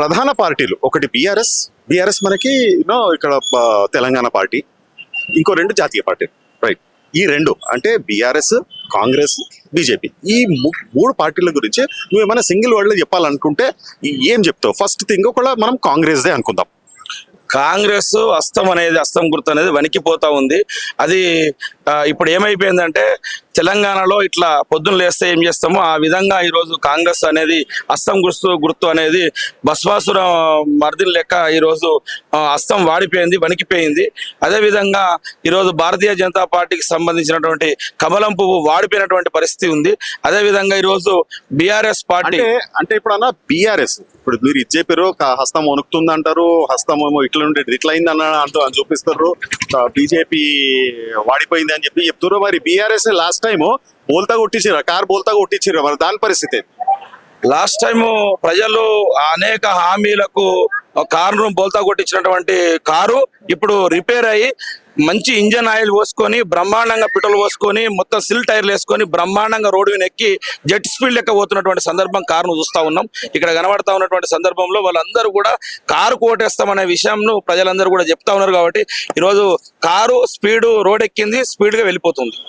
ప్రధాన పార్టీలు. ఒకటి బీఆర్ఎస్. బీఆర్ఎస్ మనకి యూనో ఇక్కడ తెలంగాణ పార్టీ. ఇంకో రెండు జాతీయ పార్టీలు రైట్ ఈ రెండు అంటే బీఆర్ఎస్ కాంగ్రెస్ బీజేపీ. ఈ మూడు పార్టీల గురించి నువ్వు ఏమైనా సింగిల్ వర్డ్లో చెప్పాలనుకుంటే ఏం చెప్తావు? ఫస్ట్ థింగ్ కూడా మనం కాంగ్రెస్దే అనుకుందాం. కాంగ్రెస్ అస్తం అనేది అస్తం గుర్తు అనేది వణికిపోతా ఉంది. అది ఇప్పుడు ఏమైపోయిందంటే తెలంగాణలో ఇట్లా పొద్దున్న లేస్తే ఏం చేస్తామో ఆ విధంగా ఈరోజు కాంగ్రెస్ అనేది అస్తం గుర్తు గుర్తు అనేది భస్మాసుర మర్దిని లెక్క ఈరోజు అస్తం వాడిపోయింది వణికిపోయింది. అదేవిధంగా ఈరోజు భారతీయ జనతా పార్టీకి సంబంధించినటువంటి కమలం పువ్వు వాడిపోయినటువంటి పరిస్థితి ఉంది. అదేవిధంగా ఈరోజు బీఆర్ఎస్ పార్టీ అంటే ఇప్పుడు అన్న బీఆర్ఎస్ ఇప్పుడు మీరు ఇది చెప్పారు హస్తం వణుకుతుంది అంటారు హస్తం ఏమో ఇట్లా ఉండేది ఇట్లా అయింది అన్న అంటూ అని చూపిస్తారు. బీజేపీ వాడిపోయింది అని చెప్పి చెప్తారు మరి బీఆర్ఎస్ లాస్ట్ టైము బోల్తా కొట్టించారు కార్ బోల్తా కొట్టించారు మరి దాని పరిస్థితి లాస్ట్ టైం ప్రజలు అనేక హామీలకు కారును బోల్తా కొట్టించినటువంటి కారు ఇప్పుడు రిపేర్ అయ్యి మంచి ఇంజన్ ఆయిల్ పోసుకొని బ్రహ్మాండంగా పెట్రోల్ పోసుకొని మొత్తం సిల్ టైర్లు వేసుకొని బ్రహ్మాండంగా రోడ్డు ఎక్కి జెట్ స్పీడ్ లెక్క పోతున్నటువంటి సందర్భం కారును చూస్తా ఉన్నాం. ఇక్కడ కనబడతా ఉన్నటువంటి సందర్భంలో వాళ్ళందరూ కూడా కారు కోటేస్తామనే విషయంను ప్రజలందరూ కూడా చెప్తా ఉన్నారు కాబట్టి ఈరోజు కారు స్పీడ్ రోడ్ ఎక్కింది స్పీడ్గా వెళ్ళిపోతుంది.